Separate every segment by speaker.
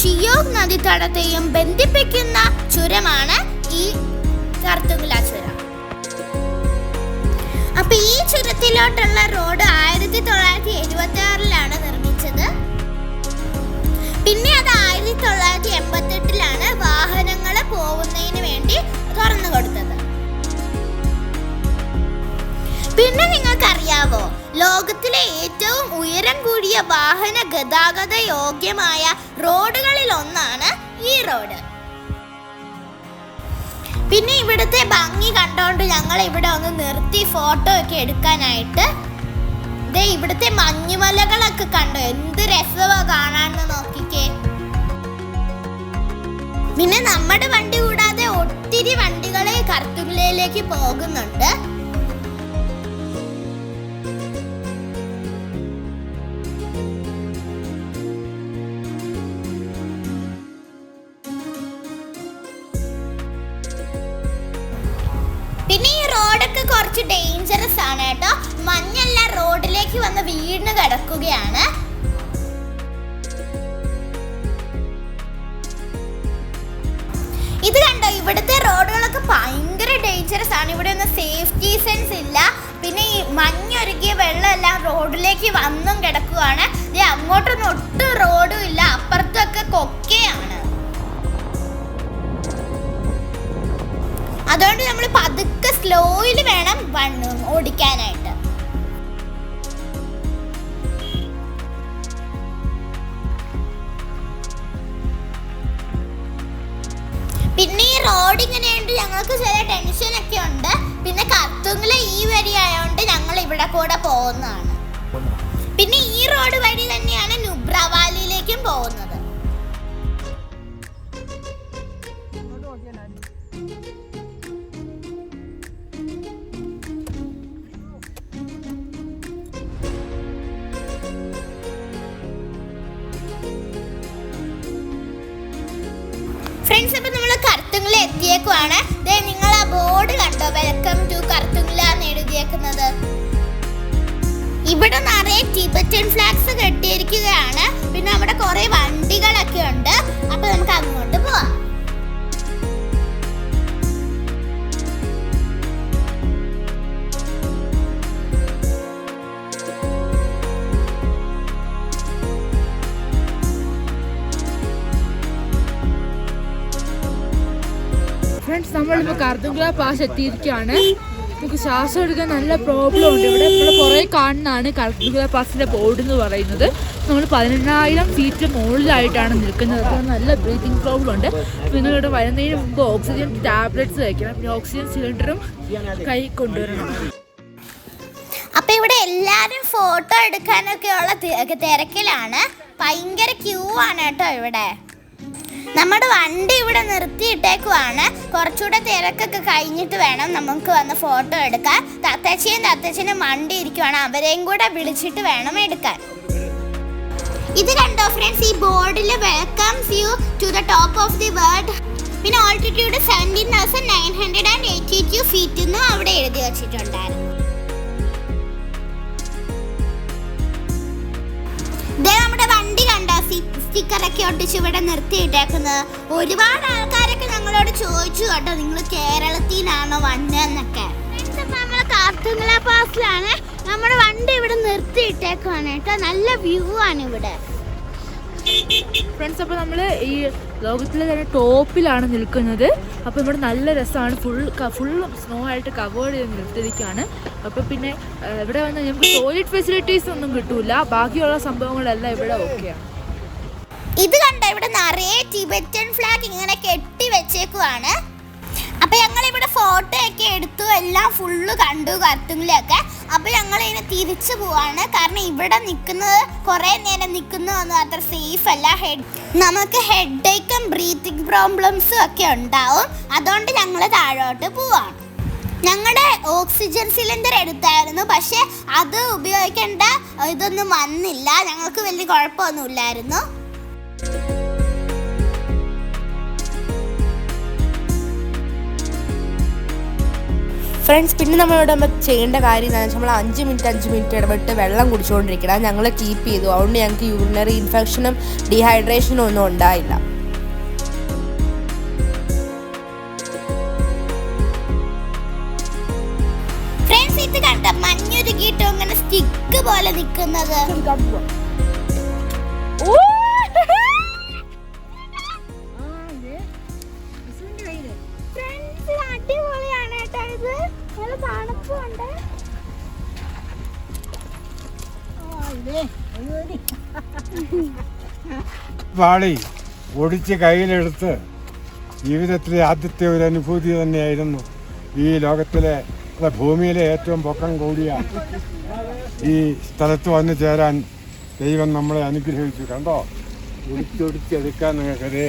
Speaker 1: ഷിയോഗ് നദീതടത്തെയും ബന്ധിപ്പിക്കുന്ന ചുരമാണ് ഈ കർത്തുകുല ചുരം. അപ്പൊ ഈ ചുരത്തിലോട്ടുള്ള റോഡ് ആയിരത്തി തൊള്ളായിരത്തി എഴുപത്തി ആറിലാണ് നിർമ്മിച്ചത്. പിന്നെ അത് ആയിരത്തി തൊള്ളായിരത്തി എൺപത്തി എട്ടിലാണ് വാഹനങ്ങൾ പോകുന്നതിന് വേണ്ടി തുറന്നു കൊടുത്തത് പിന്നെ നിങ്ങൾക്കറിയാവോ ലോകത്തിലെ ഏറ്റവും ഉയരം കൂടിയ വാഹന ഗതാഗത യോഗ്യമായ റോഡുകളിൽ ഒന്നാണ് ഈ റോഡ്. പിന്നെ ഇവിടുത്തെ ഭംഗി കണ്ടോണ്ട് ഞങ്ങൾ ഇവിടെ ഒന്ന് നിർത്തി ഫോട്ടോ ഒക്കെ എടുക്കാനായിട്ട്. ദേ ഇവിടുത്തെ മഞ്ഞുമലകളൊക്കെ കണ്ടോ? എന്ത് രസമാ കാണാന്ന് നോക്കിക്കേ. പിന്നെ നമ്മുടെ വണ്ടി കൂടാതെ ഒത്തിരി വണ്ടികളെ കർത്തുലയിലേക്ക് പോകുന്നുണ്ട്. കുറച്ച് ഡേഞ്ചറസ് ആണ് കേട്ടോ. മഞ്ഞെല്ലാം റോഡിലേക്ക് വന്ന് വീണ് കിടക്കുകയാണ്. ഇത് കണ്ടോ ഇവിടുത്തെ റോഡുകളൊക്കെ ഭയങ്കര ഡേഞ്ചറസ് ആണ്. ഇവിടെ ഒന്നും സേഫ്റ്റി സെൻസ് ഇല്ല. പിന്നെ ഈ മഞ്ഞൊരുക്കിയ വെള്ളമെല്ലാം റോഡിലേക്ക് വന്നും കിടക്കുകയാണ് അങ്ങോട്ടൊന്നും ഒട്ടും റോഡും ഇല്ല. അതുകൊണ്ട് നമ്മൾ പതുക്കെ സ്ലോയിൽ വേണം ഓടിക്കാനായിട്ട്. പിന്നെ ഈ റോഡ് ഇങ്ങനെയുണ്ട് ഞങ്ങൾക്ക് ചില ടെൻഷനൊക്കെ ഉണ്ട്. പിന്നെ കത്തുങ്ങളെ ഈ വരി ആയതുകൊണ്ട് ഞങ്ങൾ ഇവിടെ കൂടെ പോകുന്നതാണ്. പിന്നെ ഈ റോഡ് വഴി തന്നെയാണ് നുബ്രവാലിയിലേക്കും പോകുന്നത്. എത്തിയേക്കുവാണ് ദേ നിങ്ങൾ ആ ബോർഡ് കണ്ടോ? വെൽക്കം ടു കർത്തുങ്ല എന്ന് എഴുതിയേക്കുന്നത്. ഇവിടെ നിറയെ ടിബറ്റൻ ഫ്ലാഗ്സ് കെട്ടിയിരിക്കുകയാണ്. പിന്നെ അവിടെ കുറെ വണ്ടികളൊക്കെ ഉണ്ട്. അപ്പൊ നമുക്ക് അങ്ങോട്ട് പോവാം.
Speaker 2: നമ്മളിപ്പോൾ കർദുങ്ക പാസ് എത്തിയിരിക്കുകയാണ്. നമുക്ക് ശ്വാസം എടുക്കാൻ നല്ല പ്രോബ്ലം ഉണ്ട്. ഇവിടെ നമ്മൾ കുറേ കാണുന്നതാണ് കർദുങ്ക പാസിന്റെ ബോർഡ് എന്ന് പറയുന്നത്. നമ്മൾ പതിനെണ്ണായിരം സീറ്റ് മുകളിലായിട്ടാണ് നിൽക്കുന്നത്. അപ്പോൾ നല്ല ബ്രീതിങ് പ്രോബ്ലം ഉണ്ട്. നിങ്ങൾ ഇവിടെ വരുന്നതിന് മുമ്പ് ഓക്സിജൻ ടാബ്ലറ്റ്സ് വയ്ക്കണം പിന്നെ ഓക്സിജൻ സിലിണ്ടറും കൈ കൊണ്ടുവരണം.
Speaker 1: അപ്പൊ ഇവിടെ എല്ലാരും ഫോട്ടോ എടുക്കാനൊക്കെ ഉള്ള തിരക്കിലാണ്. ഭയങ്കര ക്യൂ ആണ് കേട്ടോ ഇവിടെ. നമ്മുടെ വണ്ടി ഇവിടെ നിർത്തിയിട്ടേക്കുവാണ്. കുറച്ചുകൂടെ തിരക്കൊക്കെ കഴിഞ്ഞിട്ട് വേണം നമുക്ക് വന്ന് ഫോട്ടോ എടുക്കാൻ. തത്തച്ചിയും തത്തച്ഛനും വണ്ടി ഇരിക്കുവാണ്. അവരെയും കൂടെ വിളിച്ചിട്ട് വേണം എടുക്കാൻ. ഇത് കണ്ടോ ഫ്രണ്ട്സ് ഈ ബോർഡിൽ welcomes you to the top of the world പിന്നെ altitude seventeen thousand nine hundred and eighty two feet എന്നും അവിടെ എഴുതി വെച്ചിട്ടുണ്ടായിരുന്നു. സ്റ്റിക്കർ ഒക്കെ ഒട്ടിച്ച് ഇവിടെ നിർത്തിയിട്ടേക്കുന്നത്. ഒരുപാട് ആൾക്കാരൊക്കെ ഞങ്ങളോട് ചോദിച്ചു കേട്ടോ നിങ്ങൾ കേരളത്തിലാണോ വന്നതെന്നൊക്കെ? നമ്മൾ കാർത്തുങ്ങല പാസിലാണ്. നമ്മുടെ വണ്ടി ഇവിടെ നിർത്തിയിട്ടേക്കുവാണ് കേട്ടോ. നല്ല വ്യൂ ആണ് ഇവിടെ.
Speaker 2: ഫ്രണ്ട്സ് അപ്പോൾ നമ്മൾ ഈ ലോകത്തിലെ തന്നെ ടോപ്പിലാണ് നിൽക്കുന്നത്. അപ്പോൾ ഇവിടെ നല്ല രസമാണ്. ഫുൾ ഫുൾ സ്നോ ആയിട്ട് കവേർഡ് ചെയ്ത് നിർത്തിയിരിക്കുകയാണ്. അപ്പോൾ പിന്നെ ഇവിടെ വന്ന് നമുക്ക് ടോയ്ലറ്റ് ഫെസിലിറ്റീസ് ഒന്നും കിട്ടൂല. ബാക്കിയുള്ള സംഭവങ്ങളെല്ലാം ഇവിടെ ഓക്കെയാണ്
Speaker 1: ഇത് കണ്ട? ഇവിടെ നിറയെ ടിബറ്റൻ ഫ്ലാഗ് ഇങ്ങനെ കെട്ടി വെച്ചേക്കുവാണ്. അപ്പൊ ഞങ്ങൾ ഇവിടെ ഫോട്ടോ ഒക്കെ എടുത്തു. എല്ലാം ഫുള്ള് കണ്ടു കത്തുങ്ങിലൊക്കെ അപ്പൊ ഞങ്ങൾ ഇങ്ങനെ തിരിച്ചു പോവാണ്. കാരണം ഇവിടെ നിൽക്കുന്നത് കുറെ നേരം നിൽക്കുന്നതൊന്നും അത്ര സേഫ് അല്ല. ഹെഡ് നമുക്ക് ഹെഡ് ഏക്കും ബ്രീത്തിങ് പ്രോബ്ലംസും ഒക്കെ ഉണ്ടാവും. അതുകൊണ്ട് ഞങ്ങൾ താഴോട്ട് പോവാണ്. ഞങ്ങളുടെ ഓക്സിജൻ സിലിണ്ടർ എടുത്തായിരുന്നു. പക്ഷെ അത് ഉപയോഗിക്കേണ്ട ഇതൊന്നും വന്നില്ല. ഞങ്ങൾക്ക് വലിയ കുഴപ്പമൊന്നുമില്ലായിരുന്നു
Speaker 3: ഫ്രണ്ട്സ് പിന്നെ നമ്മളിവിടെ നമ്മൾ ചെയ്യേണ്ട കാര്യം എന്താണെന്ന് വെച്ചാൽ നമ്മൾ അഞ്ച് മിനിറ്റ് അഞ്ച് മിനിറ്റ് ഇടപെട്ട് വെള്ളം കുടിച്ചുകൊണ്ടിരിക്കണം ഞങ്ങൾ കീപ്പ് ചെയ്തു. അതുകൊണ്ട് ഞങ്ങൾക്ക് യൂറിനറി ഇൻഫെക്ഷനും ഡീഹൈഡ്രേഷനും ഒന്നും ഉണ്ടായില്ല.
Speaker 1: ഫ്രണ്ട്സ് ഇത് കണ്ട? മഞ്ഞുരുകിയിട്ട് ഇങ്ങനെ സ്റ്റിക്ക് പോലെ നിൽക്കുന്നത് അടിപൊളിയാണ്
Speaker 4: വാളി ഒടിച്ച് കയ്യിലെടുത്ത് ജീവിതത്തിലെ ആദ്യത്തെ ഒരു അനുഭൂതി തന്നെയായിരുന്നു ഈ ലോകത്തിലെ ഭൂമിയിലെ ഏറ്റവും പൊക്കം കൂടിയ ഈ സ്ഥലത്ത് വന്നു ചേരാൻ ദൈവം നമ്മളെ അനുഗ്രഹിച്ചു. കണ്ടോ? ഒടിച്ചൊടിച്ചെടുക്കാൻ നിങ്ങൾക്കതേ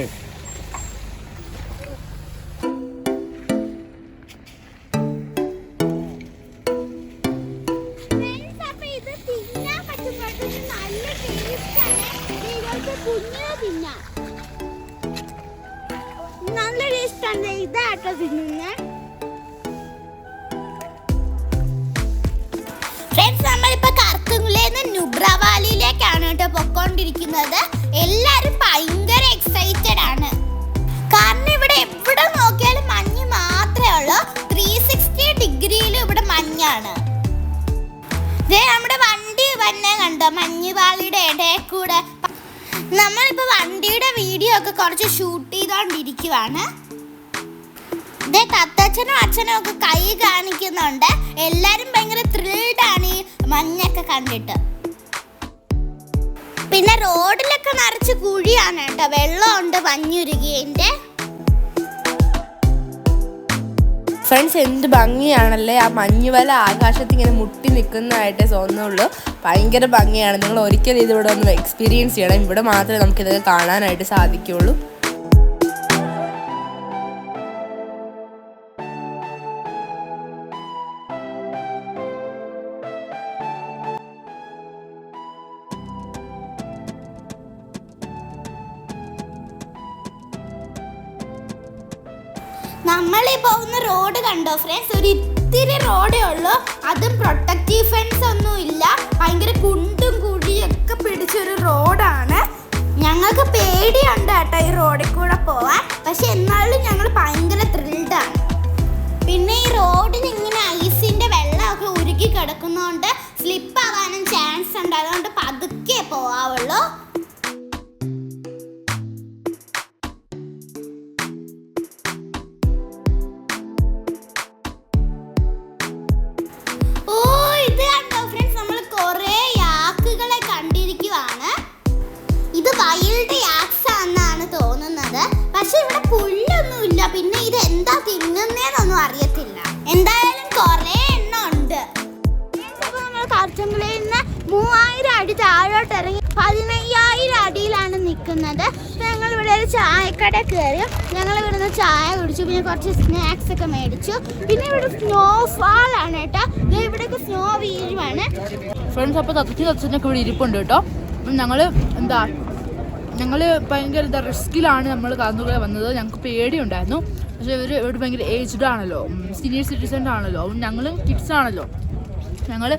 Speaker 1: കണ്ടോ മഞ്ഞുപാളിയുടെ ഇടയിൽ കൂടെ നമ്മളിപ്പോൾ വണ്ടിയുടെ വീഡിയോ ഒക്കെ കുറച്ച് ഷൂട്ട് ചെയ്തുകൊണ്ടിരിക്കുവാണ് ദേ തത്തച്ഛനും അച്ഛനും ഒക്കെ കൈ കാണിക്കുന്നുണ്ട്. എല്ലാരും ഭയങ്കര ത്രിൽഡ് ആണ് ഈ മഞ്ഞൊക്കെ കണ്ടിട്ട്. പിന്നെ റോഡിലൊക്കെ നിറച്ച് കുഴിയാണ് കേട്ടോ. വെള്ളമുണ്ട് മഞ്ഞുരുകിയതിന്റെ
Speaker 3: ഫ്രണ്ട്സ് എന്ത് ഭംഗിയാണല്ലേ? ആ മഞ്ഞുവല ആകാശത്ത് ഇങ്ങനെ മുട്ടി നിൽക്കുന്നതായിട്ടേ തോന്നുള്ളൂ ഭയങ്കര ഭംഗിയാണ്. നിങ്ങൾ ഒരിക്കലും ഇതിവിടെ ഒന്ന് എക്സ്പീരിയൻസ് ചെയ്യണം. ഇവിടെ മാത്രമേ നമുക്കിതൊക്കെ കാണാനായിട്ട് സാധിക്കുള്ളൂ
Speaker 1: നമ്മൾ ഈ പോകുന്ന റോഡ് കണ്ടോ ഫ്രണ്ട്സ് ഒരു ഇത്തിരി റോഡേ ഉള്ളൂ. അതും പ്രൊട്ടക്റ്റീവ് ഫെൻസ് ഒന്നും ഇല്ല. ഭയങ്കര കുണ്ടും കുഴിയൊക്കെ പിടിച്ചൊരു റോഡാണ് ഞങ്ങൾക്ക് പേടിയുണ്ട് കേട്ടോ ഈ റോഡിൽ കൂടെ പോവാൻ. പക്ഷെ എന്നാലും ഞങ്ങൾ ഭയങ്കര ത്രില്ഡാണ് പിന്നെ ഈ റോഡിന് ഇങ്ങനെ ഐസിന്റെ വെള്ളമൊക്കെ ഉരുക്കി കിടക്കുന്നതുകൊണ്ട് സ്ലിപ്പ് ആവാനും ചാൻസ് ഉണ്ട്. അതുകൊണ്ട് പതുക്കെ പോവാവുള്ളൂ. പുല്ലൊന്നുമില്ല. പിന്നെ ഇത് എന്താ തിന്നുന്നേന്നൊന്നും അറിയത്തില്ല. എന്തായാലും കുറേ എണ്ണ ഉണ്ട് നമ്മൾ കർച്ചമ്പിളയിൽ നിന്ന് മൂവായിരം അടി താഴോട്ട് ഇറങ്ങി പതിനയ്യായിരം അടിയിലാണ് നിൽക്കുന്നത് ഞങ്ങൾ ഇവിടെ ഒരു ചായക്കട കയറി. ഞങ്ങൾ ഇവിടുന്ന് ചായ കുടിച്ചു. പിന്നെ കുറച്ച് സ്നാക്സ് ഒക്കെ മേടിച്ചു. പിന്നെ ഇവിടെ സ്നോ ഫാൾ ആണ് കേട്ടോ. ഇവിടെയൊക്കെ സ്നോ വീഴുവാണ്.
Speaker 2: ഫ്രണ്ട്സ് അപ്പോൾ തത്തച്ഛൻ തത്തച്ഛനൊക്കെ ഇവിടെ ഇരിപ്പുണ്ട് കേട്ടോ. ഞങ്ങൾ എന്താ ഞങ്ങൾ ഭയങ്കര എന്താ റിസ്കിലാണ് നമ്മൾ കാർന്നുകളെ വന്നത്. ഞങ്ങൾക്ക് പേടിയുണ്ടായിരുന്നു. പക്ഷേ ഇവർ ഇവിടെ ഭയങ്കര ഏജ്ഡ് ആണല്ലോ. സീനിയർ സിറ്റിസൺ ആണല്ലോ. ഞങ്ങളും കിഡ്സ് ആണല്ലോ. ഞങ്ങൾ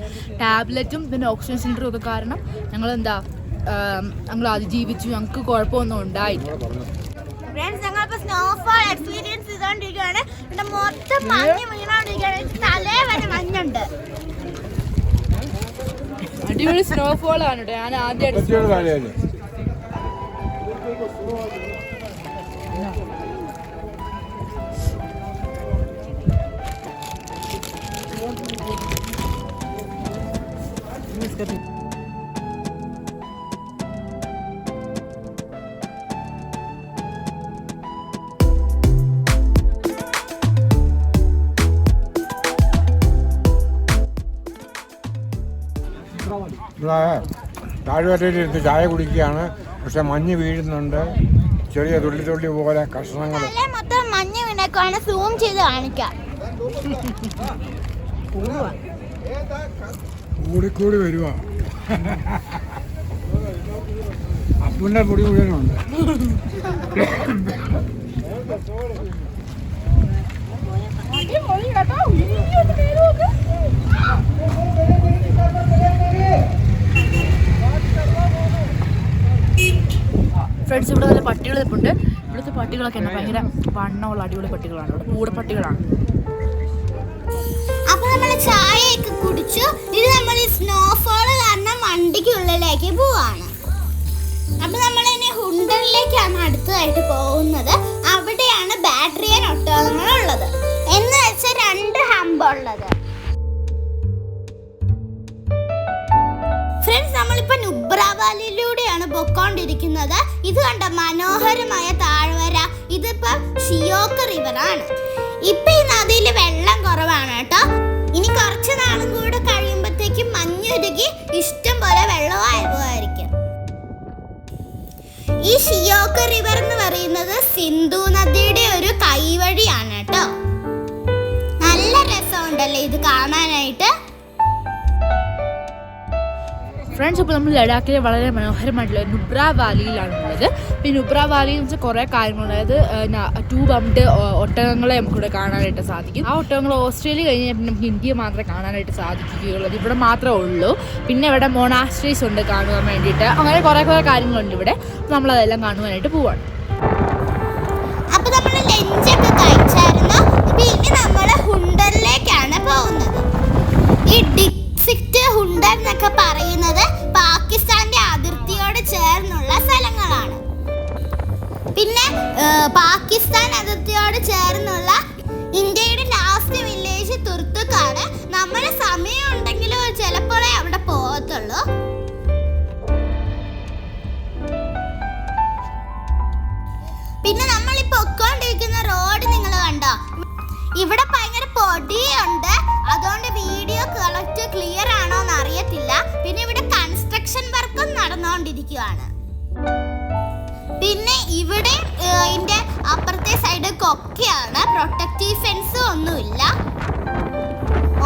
Speaker 2: ടാബ്ലറ്റും പിന്നെ ഓക്സിജൻ സിലിണ്ടറും ഒക്കെ കാരണം ഞങ്ങൾ എന്താ ഞങ്ങൾ അതിജീവിച്ചു. ഞങ്ങൾക്ക് കുഴപ്പമൊന്നും ഉണ്ടായില്ല.
Speaker 1: ഫ്രണ്ട്സ് ഞങ്ങളിപ്പോ സ്നോഫോൾ എക്സ്പീരിയൻസ് ചെയ്തോണ്ടിരിക്കുകയാണ് ഇവിടെ മൊത്തം മഞ്ഞ് വീണോണ്ടിരിക്കുകയാണ് എനിക്ക് തലേ വരെ മഞ്ഞുണ്ട്.
Speaker 2: അടിപൊളി സ്നോഫോൾ ആണ് കേട്ടോ ഞാൻ ആദ്യമായിട്ട്
Speaker 4: നമസ്കാരം താഴ്വരയിലിരുന്ന് ചായ കുടിക്കുകയാണ്. പക്ഷെ മഞ്ഞ് വീഴുന്നുണ്ട്. ചെറിയ തുള്ളി തുള്ളി പോലെ കഷ്ണങ്ങൾ.
Speaker 1: മൊത്തം മഞ്ഞ് വീണേക്കാണ് സൂം ചെയ്ത് കാണിക്കാം.
Speaker 4: കൂടിക്കൂടി വരുക അപ്പുവിന്റെ പൊടി മുഴുവനുണ്ട്.
Speaker 2: ഫ്രണ്ട്സ് ഇവിടെ നല്ല പട്ടികൾ നിൽപ്പുണ്ട് ഇവിടുത്തെ പട്ടികളൊക്കെ ഉണ്ട് ഭയങ്കര വണ്ണമുള്ള അടിപൊളി പട്ടികളാണ്. ഇവിടെ കൂടെ പട്ടികളാണ്.
Speaker 1: അപ്പൊ നമ്മൾ ചായയൊക്കെ കുടിച്ചു ഇത് നമ്മൾ ഈ സ്നോഫോൾ കാരണം വണ്ടിക്കുള്ളിലേക്ക് പോവാണ്. അപ്പൊ നമ്മൾ ഇനി ഹുണ്ടറിലേക്കാണ് അടുത്തതായിട്ട് പോകുന്നത്. അവിടെയാണ് ബാറ്ററിയൻ ഒട്ടകങ്ങൾ ഉള്ളത്. എന്ന് വെച്ചാൽ രണ്ട് ഹമ്പ് ഉള്ളത്. ഫ്രണ്ട്സ് നമ്മളിപ്പോ നുബ്ര പൊക്കോണ്ടിരിക്കുന്നത്. ഇത് കണ്ട? മനോഹരമായ താഴ്വര. ഇതിപ്പോ ഷിയോക്ക് റിവർ ആണ്. ഇപ്പൊ ഈ നദിയിൽ വെള്ളം കുറവാണ് കേട്ടോ. ഇനി കുറച്ച് നാളും കൂടെ കഴിയുമ്പോഴത്തേക്കും മഞ്ഞുരുകി ഇഷ്ടം പോലെ വെള്ളമായിരിക്കും ഈ ഷിയോക്ക് റിവർ എന്ന് പറയുന്നത് സിന്ധു നദിയുടെ ഒരു കൈവഴിയാണ് കേട്ടോ. നല്ല രസമുണ്ടല്ലേ ഇത് കാണാനായിട്ട്?
Speaker 2: ഫ്രണ്ട്സ് അപ്പോൾ നമ്മൾ ലഡാക്കിലെ വളരെ മനോഹരമായിട്ടുള്ള നുബ്ര വാലിയിലാണ് ഉള്ളത് ഈ നുബ്ര വാലി എന്ന് വെച്ചാൽ കുറേ കാര്യങ്ങൾ അതായത് ടൂ ബംഡ് ഒട്ടകങ്ങളെ നമുക്കിവിടെ കാണാനായിട്ട് സാധിക്കും. ആ ഒട്ടകങ്ങൾ ഓസ്ട്രേലിയ കഴിഞ്ഞാൽ പിന്നെ നമുക്ക് ഇന്ത്യ മാത്രമേ കാണാനായിട്ട് സാധിക്കുകയുള്ളൂ. ഇവിടെ മാത്രമേ ഉള്ളൂ. പിന്നെ ഇവിടെ മൊണാസ്ട്രീസ് ഉണ്ട് കാണുവാൻ വേണ്ടിയിട്ട്. അങ്ങനെ കുറേ കുറേ കാര്യങ്ങളുണ്ട് ഇവിടെ. നമ്മൾ അതെല്ലാം കാണുവാനായിട്ട് പോവാണ്.
Speaker 1: അപ്പോൾ നമ്മൾ പോകുന്നത്. ഹുണ്ടർ എന്നൊക്കെ പറയുന്നത് പാകിസ്ഥാന്റെ അതിർത്തിയോട് ചേർന്നുള്ള സ്ഥലങ്ങളാണ്. പിന്നെ പാകിസ്ഥാൻ അതിർത്തിയോട് ചേർന്നുള്ള ഇന്ത്യയുടെ ലാസ്റ്റ് വില്ലേജ് തുർത്തുക്കാണ് നമ്മൾ സമയം ഉണ്ടെങ്കിലും ചിലപ്പോഴേ അവിടെ പോകത്തുള്ളൂ. പിന്നെ നമ്മൾ ഈ പൊക്കോണ്ടിരിക്കുന്ന റോഡ് നിങ്ങൾ കണ്ടോ? ഇവിടെ ഭയങ്കര പൊടിയുണ്ട്. നടന്നുകൊണ്ടിരിക്കുകയാണ് പിന്നെ ഇവിടെ ഇതിന്റെ അപ്പുറത്തെ സൈഡ് കൊക്കയാണ് പ്രൊട്ടക്റ്റീവ് ഫെൻസ് ഒന്നുമില്ല.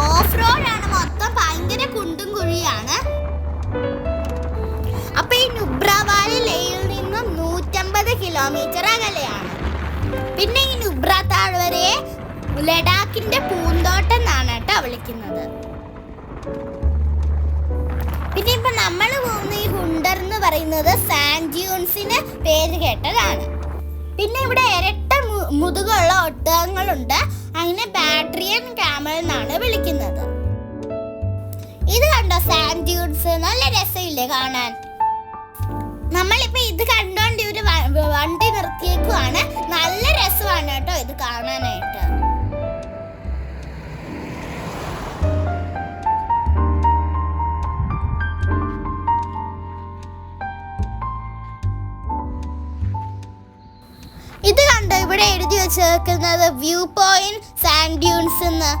Speaker 1: ഓഫ് റോഡ് ആണ് മൊത്തം ഭയങ്കര കുണ്ടും കുഴിയാണ് അപ്പൊ ഈ നുബ്രവാലി ലേയിൽ നിന്നും നൂറ്റമ്പത് കിലോമീറ്റർ അകലെയാണ്. പിന്നെ ഈ നുബ്ര താഴ്വരയെ ലഡാക്കിന്റെ പൂന്തോട്ടം എന്നാണ് കേട്ടോ വിളിക്കുന്നത്. പിന്നെ ഇപ്പൊ നമ്മൾ പോകുന്ന ഈ ഹുണ്ടർ എന്ന് പറയുന്നത് സാൻഡ്യൂൺസിന് പേര് കേട്ടതാണ്. പിന്നെ ഇവിടെ ഇരട്ട മുതുകുള്ള ഒട്ടകങ്ങളുണ്ട്. അതിനെ ബാറ്ററിയൻ ക്യാമൽ എന്നാണ് വിളിക്കുന്നത്. ഇത് കണ്ടോ സാൻഡ്യൂൺസ് നല്ല രസമില്ലേ കാണാൻ. നമ്മളിപ്പോ ഇത് കണ്ടോണ്ട് ഇവർ വണ്ടി നിർത്തിയേക്കുവാണ്. നല്ല രസമാണ് കേട്ടോ ഇത് കാണാനായിട്ട്. എഴുതി വ്യൂ പോയിന്റ് സാൻഡ് ഡ്യൂൺസ് എന്ന്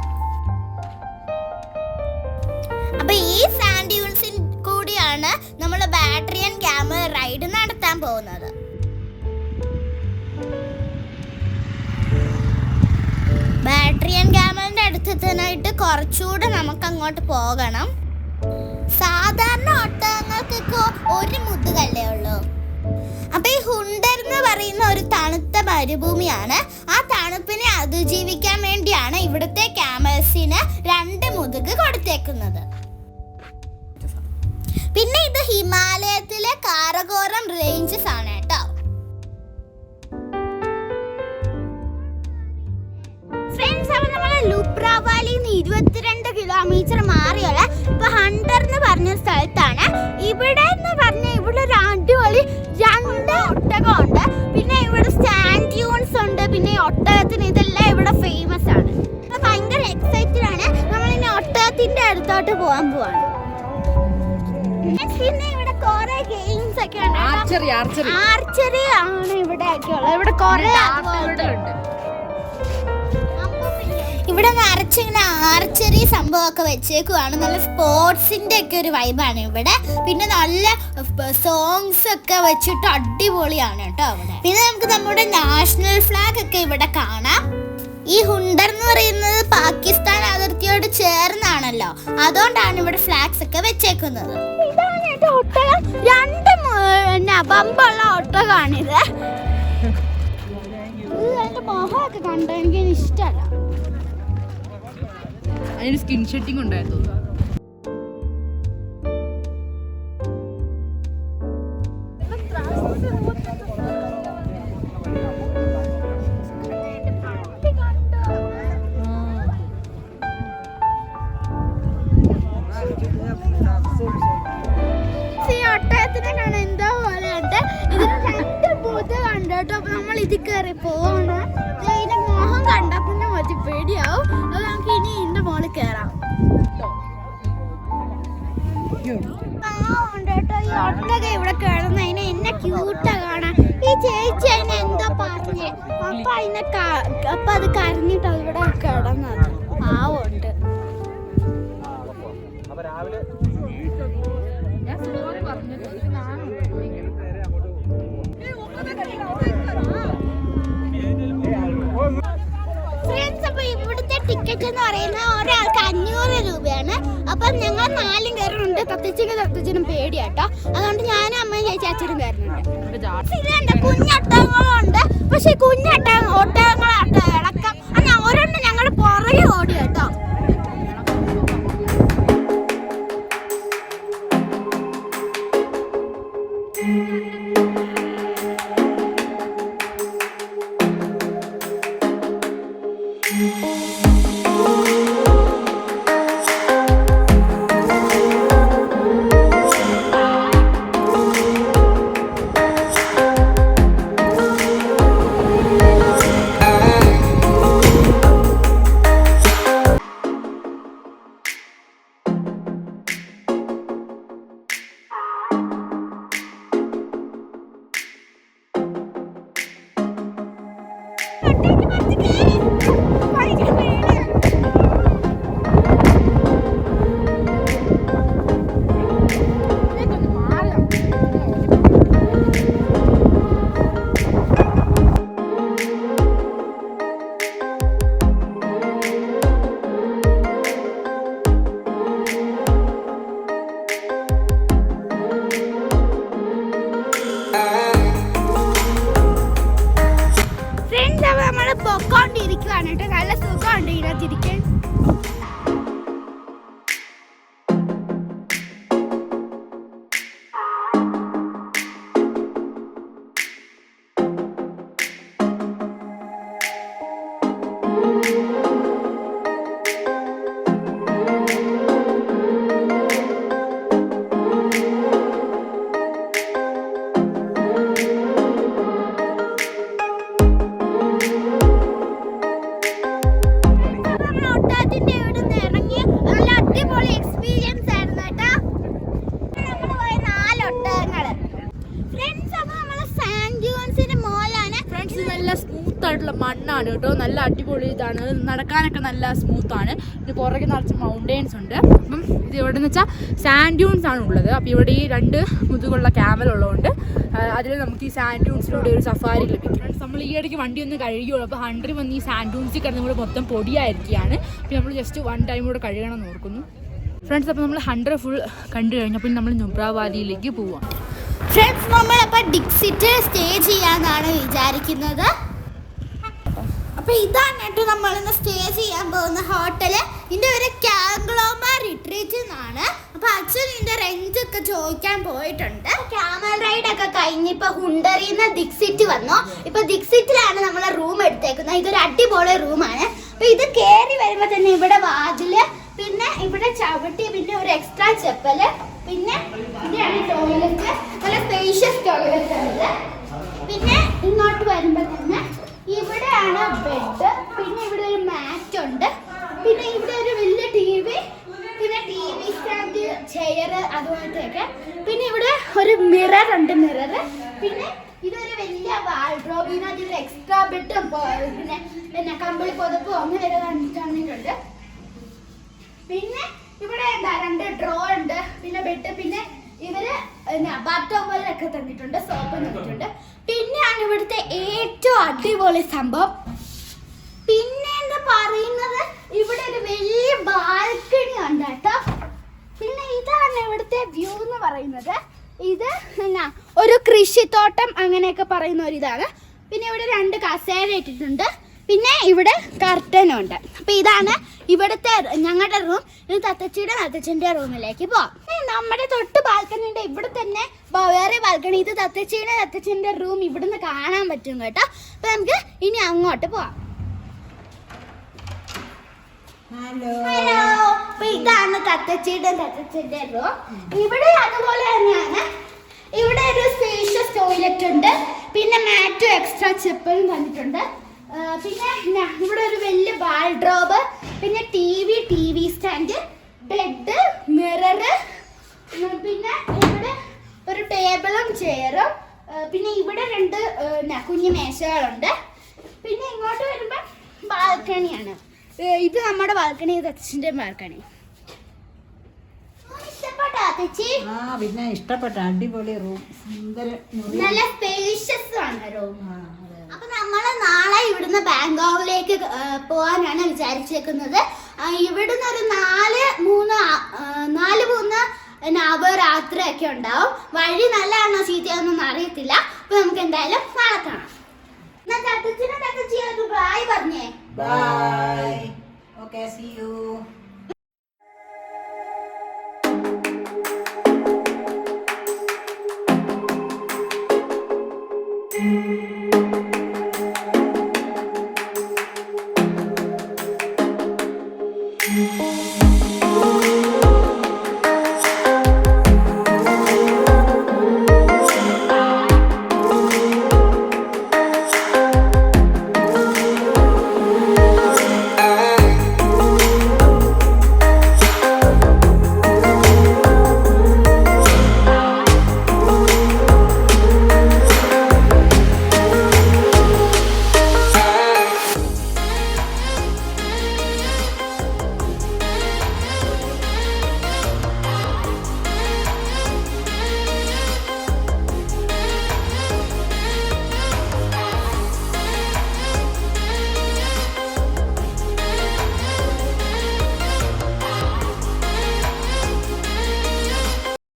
Speaker 1: അപ്പൊ ഈ സാൻഡ് ഡ്യൂൺസിൽ കൂടിയാണ് നമ്മൾ ബാറ്ററി ബാറ്ററിയൻ ക്യാമറ റൈഡ് നടത്താൻ പോകുന്നത്. ബാറ്ററി ബാറ്ററിയൻ ക്യാമറിന്റെ അടുത്തെത്താനായിട്ട് കുറച്ചുകൂടെ നമുക്ക് അങ്ങോട്ട് പോകണം. സാധാരണ ഒട്ടകങ്ങൾക്കൊക്കെ ഒരു മുതുകല്ലേ ഉള്ളൂ. അപ്പൊ ഈ ഹുണ്ടർ പറയുന്ന ഒരു തണുത്ത മരുഭൂമിയാണ്. ആ തണുപ്പിനെ അതിജീവിക്കാൻ വേണ്ടിയാണ് ഇവിടുത്തെ ക്യാമൽസിന് രണ്ട് മുതുക് കൊടുത്തേക്കുന്നത്. പിന്നെ ഇത് ഹിമാലയത്തിലെ കാരകോറം റേഞ്ചസ് ആണ് കേട്ടോ. നമ്മൾ നിന്ന് ഇരുപത്തിരണ്ട് കിലോമീറ്റർ മാറിയുള്ള ഇപ്പൊ ഹണ്ടർ എന്ന് പറഞ്ഞ സ്ഥലത്താണ്. ഇവിടെ എന്ന് പറഞ്ഞ ഇവിടെ ഒരു അടിപൊളി രണ്ട് ഒട്ടകമുണ്ട് പിന്നെ ഇവിടെ സ്റ്റാൻഡ് ട്യൂൺസ് ഉണ്ട്. പിന്നെ ഒട്ടകത്തിന് ഇതെല്ലാം ഇവിടെ ഫേമസ് ആണ്. ഇപ്പൊ ഭയങ്കര എക്സൈറ്റഡ് ആണ്. നമ്മൾ ഇനി ഒട്ടകത്തിന്റെ അടുത്തോട്ട് പോകാൻ പോവാണ്. പിന്നെ ഇവിടെ കുറെ ഗെയിംസ് ഒക്കെ ഉണ്ട്
Speaker 2: ആർച്ചറി
Speaker 1: ആണ് ഇവിടെ ഒക്കെ ഉള്ളത്. ഇവിടെ കുറെ
Speaker 2: ഉണ്ട്.
Speaker 1: ഇവിടെ നിറച്ച് ഇങ്ങനെ ആർച്ചറി സംഭവമൊക്കെ വെച്ചേക്കുവാണ്. നല്ല സ്പോർട്സിന്റെ ഒക്കെ ഒരു വൈബാണ് ഇവിടെ. പിന്നെ നല്ല സോങ്സ് ഒക്കെ വെച്ചിട്ട് അടിപൊളിയാണ് കേട്ടോ അവിടെ പിന്നെ നമുക്ക് നമ്മുടെ നാഷണൽ ഫ്ലാഗ് ഒക്കെ ഇവിടെ കാണാം. ഈ ഹുണ്ടർ എന്ന് പറയുന്നത് പാകിസ്ഥാൻ അതിർത്തിയോട് ചേർന്നാണല്ലോ. അതുകൊണ്ടാണ് ഇവിടെ ഫ്ലാഗ്സ് ഒക്കെ വെച്ചേക്കുന്നത്. ഇതാണ് ഒട്ടകം രണ്ട് ബമ്പുള്ള ഒട്ടകമാണിത് അതിന്റെ മോഹമൊക്കെ കണ്ടോ എനിക്ക് ഇഷ്ടമല്ല.
Speaker 2: അതിന് സ്കിൻ ഷെഡിങ് ഉണ്ടായിരുന്നു.
Speaker 1: അതിനെ അപ്പൊ അത് കരഞ്ഞിട്ട് അവിടെ കിടന്നത് പാവുണ്ട് ഫ്രണ്ട്സ് ടിക്കറ്റ് എന്ന് പറയുന്നത് ഒരാൾക്ക് അഞ്ഞൂറ് രൂപയാണ് അപ്പൊ ഞങ്ങൾ നാലും കയറുന്നുണ്ട് തത്തച്ഛനും തത്തച്ഛനും പേടിയാട്ടോ അതുകൊണ്ട് ഞാനും അമ്മയും ചേച്ചി അച്ഛനും കയറുന്നുണ്ട് കുഞ്ഞട്ടങ്ങളോ പക്ഷെ കുഞ്ഞൊട്ട ഒട്ടകങ്ങളാട്ടോ ഇളക്കം അന്ന് ഒരെണ്ണം ഞങ്ങളുടെ പുറകെ ഓടി കേട്ടോ. പൊക്കോണ്ടിരിക്കുവാണ് കേട്ടോ നല്ല സുഖമുണ്ട് ഇതിനകത്തിരിക്കാൻ.
Speaker 2: മണ്ണാണ് കേട്ടോ. നല്ല അടിപൊളി ഇതാണ്. നടക്കാനൊക്കെ നല്ല സ്മൂത്ത് ആണ്. ഇത് പുറകെ നിറച്ച് മൗണ്ടെയ്ൻസ് ഉണ്ട്. അപ്പം ഇത് ഇവിടെ എന്ന് വെച്ചാൽ സാൻഡ് ഡ്യൂൺസ് ആണ് ഉള്ളത്. അപ്പോൾ ഇവിടെ ഈ രണ്ട് മുതുകുള്ള ക്യാമൽ ഉള്ളതുകൊണ്ട് അതിൽ നമുക്ക് ഈ സാൻഡ് ഡ്യൂൺസിലൂടെ ഒരു സഫാരി ലഭിക്കും. നമ്മൾ ഈ ഇടയ്ക്ക് വണ്ടി ഒന്ന് കഴുകിയുള്ളൂ അപ്പോൾ ഹൺഡ്രഡ് വന്ന് ഈ സാൻഡ് ഡ്യൂൺസിൽ കിടന്ന് കൂടെ മൊത്തം പൊടിയായിരിക്കുകയാണ്. അപ്പോൾ നമ്മൾ ജസ്റ്റ് വൺ ടൈം കൂടെ കഴുകണം എന്ന് ഓർക്കുന്നു. ഫ്രണ്ട്സ് അപ്പോൾ നമ്മൾ ഹൺഡ്രഡ് ഫുൾ കണ്ടു കഴിഞ്ഞപ്പോൾ നമ്മൾ നുബ്ര വാലിയിലേക്ക് പോവാം.
Speaker 1: ഫ്രണ്ട്സ് നമ്മളപ്പോൾ ഡിക്സിറ്റ് സ്റ്റേ ചെയ്യാന്നാണ് വിചാരിക്കുന്നത്. അപ്പൊ ഇതാണ് കേട്ടോ നമ്മൾ ഇന്ന് സ്റ്റേ ചെയ്യാൻ പോകുന്ന ഹോട്ടൽ ഇതിന്റെ ഒരു കാംഗ്ലോമ റിട്രീറ്റ് എന്നാണ്. അപ്പൊ അച്ഛൻ ഇതിന്റെ റെന്റ് ഒക്കെ ചോദിക്കാൻ പോയിട്ടുണ്ട്. ക്യാമൽ ഒക്കെ കഴിഞ്ഞ് ഇപ്പൊ ഹുണ്ടറിന്ന് ദിക്സിറ്റ് വന്നു. ഇപ്പൊ ദിക്സിറ്റിലാണ് നമ്മൾ റൂം എടുത്തേക്കുന്നത്. ഇതൊരു അടിപൊളി റൂമാണ് അപ്പൊ ഇത് കേറി വരുമ്പോ തന്നെ ഇവിടെ വാതിൽ പിന്നെ ഇവിടെ ചവിട്ടി പിന്നെ ഒരു എക്സ്ട്രാ ചെപ്പൽ പിന്നെ ഇതാണ് ടോയ്ലറ്റ് നല്ല സ്പേഷ്യസ് ടോയ്ലറ്റ് ആണ് പിന്നെ ഇങ്ങോട്ട് വരുമ്പോ തന്നെ ഇവിടെയാണ് ബെഡ് പിന്നെ ഇവിടെ ഒരു മാറ്റ് ഉണ്ട്. പിന്നെ ഇവിടെ ഒരു വലിയ ടി വി പിന്നെ ടി വി സ്റ്റാൻഡ് ചെയർ അതുപോലത്തെ ഒക്കെ പിന്നെ ഇവിടെ ഒരു മിറർ ഉണ്ട് മിറർ പിന്നെ ഇതൊരു വലിയ വാൾഡ്രോബ് ഇതിനകത്ത് ഒരു എക്സ്ട്രാ ബെഡും പിന്നെ പിന്നെ കമ്പിളി പുതപ്പും അങ്ങനെ തന്നി- തന്നിട്ടുണ്ട് പിന്നെ ഇവിടെ എന്താ രണ്ട് ഡ്രോ ഉണ്ട്. പിന്നെ ബെഡ് പിന്നെ ഇവർ ബാത്ത് പോലൊക്കെ തന്നിട്ടുണ്ട് സോപ്പ് തന്നിട്ടുണ്ട്. പിന്നെയാണ് ഇവിടുത്തെ ഏറ്റവും അടിപൊളി സംഭവം. പിന്നെ എന്താ പറയുന്നത്? ഇവിടെ ഒരു വലിയ ബാൽക്കണി ഉണ്ട് കേട്ടോ. പിന്നെ ഇതാണ് ഇവിടുത്തെ വ്യൂ എന്ന് പറയുന്നത്. ഇത് എന്നാ ഒരു കൃഷിത്തോട്ടം അങ്ങനെയൊക്കെ പറയുന്ന ഒരു ഇതാണ്. പിന്നെ ഇവിടെ രണ്ട് കസേര ഇട്ടിട്ടുണ്ട്. പിന്നെ ഇവിടെ കർട്ടനും ഉണ്ട്. അപ്പൊ ഇതാണ് ഇവിടുത്തെ ഞങ്ങളുടെ റൂം ഇത് തത്തച്ചിയുടെ തത്തച്ഛന്റെ റൂമിലേക്ക് പോവാം. നമ്മുടെ തൊട്ട് ബാൽക്കണി ഉണ്ട് ഇവിടെ തന്നെ വേറെ ബാൽക്കണി ഇത് തത്തച്ചിയുടെ തത്തച്ഛന്റെ റൂം ഇവിടുന്ന് കാണാൻ പറ്റും കേട്ടോ. അപ്പൊ നമുക്ക് ഇനി അങ്ങോട്ട് പോവാം. ഹലോ അപ്പൊ ഇതാണ് തത്തച്ചിയുടെ തത്തച്ചിന്റെ റൂം ഇവിടെ അതുപോലെ തന്നെയാണ്. ഇവിടെ ഒരു സ്പേഷ്യസ് ടോയ്ലറ്റ് ഉണ്ട്. പിന്നെ മാറ്റും എക്സ്ട്രാ ചെപ്പലും തന്നിട്ടുണ്ട്. പിന്നെ ഇവിടെ ഒരു വലിയ ബാൾഡ്രോബ് പിന്നെ T V T V stand bed mirror പിന്നെ ഇവിടെ ഒരു ടേബിളും ചെയറും പിന്നെ ഇവിടെ രണ്ട് കുഞ്ഞു മേശകളുണ്ട്. പിന്നെ ഇങ്ങോട്ട് വരുമ്പോൾ ബാൽക്കണിയാണ്. ഇത് നമ്മുടെ ബാൽക്കണി ഇത് അച്ഛന്റെ ബാൽക്കണി.
Speaker 5: പിന്നെ ഇഷ്ടപ്പെട്ട അടിപൊളി റൂം സുന്ദര
Speaker 1: നല്ല സ്പേഷ്യസ് ആണ് റൂം നിന്ന് ബാങ്കോക്കിലേക്ക് പോകാനാണ് വിചാരിച്ചേക്കുന്നത്. ഇവിടുന്ന് ഒരു നാല് മൂന്ന് നാല് മൂന്ന് നവരാത്രി ഒക്കെ ഉണ്ടാവും. വഴി നല്ലതാണോ ചീത്തയാണെന്നൊന്നും അറിയത്തില്ല. അപ്പൊ നമുക്ക് എന്തായാലും നാളെ കാണാം. എന്നാ തത്തച്ഛനും ബായ് പറഞ്ഞേ.
Speaker 5: Bye okay see you